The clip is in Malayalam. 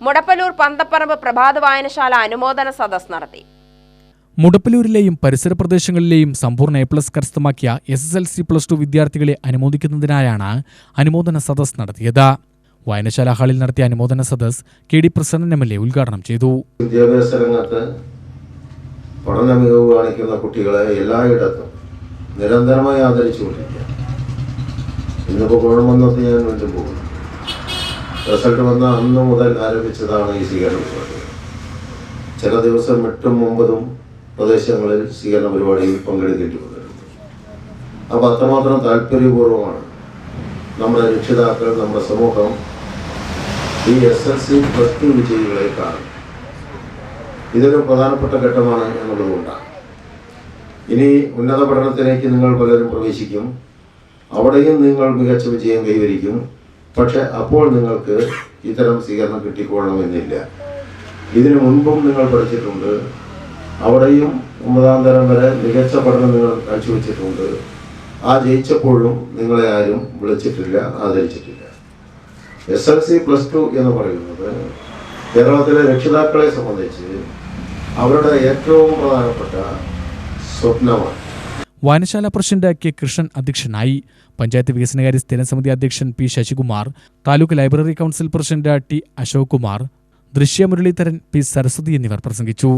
മുടപ്പലൂർ പന്തപ്പറമ്പ് പ്രഭാത വായനശാല അനുമോദന സദസ് നടത്തി. മുടപ്പലൂരിലെയും പരിസര പ്രദേശങ്ങളിലെയും സമ്പൂർണ എ പ്ലസ് കരസ്ഥമാക്കിയ S S L C plus two വിദ്യാർത്ഥികളെ അനുമോദിക്കുന്നതിനായാണ് അനുമോദന സദസ് നടത്തിയത്. വായനശാല ഹാളിൽ നടത്തിയ അനുമോദന സദസ് K D Prasannan M L A ഉദ്ഘാടനം ചെയ്തു. വിദ്യാഭ്യാസ രംഗത്ത് പഠന മികവ് കാണിക്കുന്ന കുട്ടികളെ എല്ലായിടത്തും നിരന്തരമായി ആദരിച്ചുകൊണ്ടിരിക്കുക ഇന്നിപ്പോൾ ഗവൺമെന്റ് ഞാൻ വീണ്ടും പോകുന്നു. റിസൾട്ട് വന്ന അന്ന് മുതൽ ആരംഭിച്ചതാണ് ഈ സ്വീകരണ പരിപാടി. ചില ദിവസം എട്ടും ഒമ്പതും പ്രദേശങ്ങളിൽ സ്വീകരണ പരിപാടിയിൽ വന്നിരുന്നു. അപ്പോൾ അത്രമാത്രം താല്പര്യപൂർവമാണ് നമ്മുടെ രക്ഷിതാക്കൾ നമ്മുടെ സമൂഹം ഈ S L C plus two വിജയികളെ കാണും ഇതൊരു പ്രധാനപ്പെട്ട ഘട്ടമാണ് എന്നുള്ളതുകൊണ്ടാണ് ഇനി ഉന്നത പഠനത്തിലേക്ക് നിങ്ങൾ പലരും പ്രവേശിക്കും. അവിടെയും നിങ്ങൾ മികച്ച വിജയം കൈവരിക്കും. പക്ഷെ അപ്പോൾ നിങ്ങൾക്ക് ഇത്തരം സ്വീകരണം കിട്ടിക്കൊള്ളണമെന്നില്ല. ഇതിനു മുൻപും നിങ്ങൾ പഠിച്ചിട്ടുണ്ട്. അവിടെയും ഒമ്പതാം തരം വരെ മികച്ച പഠനം നിങ്ങൾ കാഴ്ചവെച്ചിട്ടുണ്ട്. ആ ജയിച്ചപ്പോഴും നിങ്ങളെ ആരും വിളിച്ചിട്ടില്ല ആദരിച്ചിട്ടില്ല. S L C plus two എന്ന് പറയുന്നത് കേരളത്തിലെ രക്ഷിതാക്കളെ സംബന്ധിച്ച് അവരുടെ ഏറ്റവും പ്രധാനപ്പെട്ട സ്വപ്നമാണ്. വായനശാല പ്രസിഡന്റ് കെ കൃഷ്ണൻ അധ്യക്ഷനായി. പഞ്ചായത്ത് വികസനകാര്യ സ്ഥിരം സമിതി അധ്യക്ഷൻ P Sasikumar taluk library council president T Ashok Kumar Drishya Muraleedharan P Saraswati എന്നിവർ പ്രസംഗിച്ചു.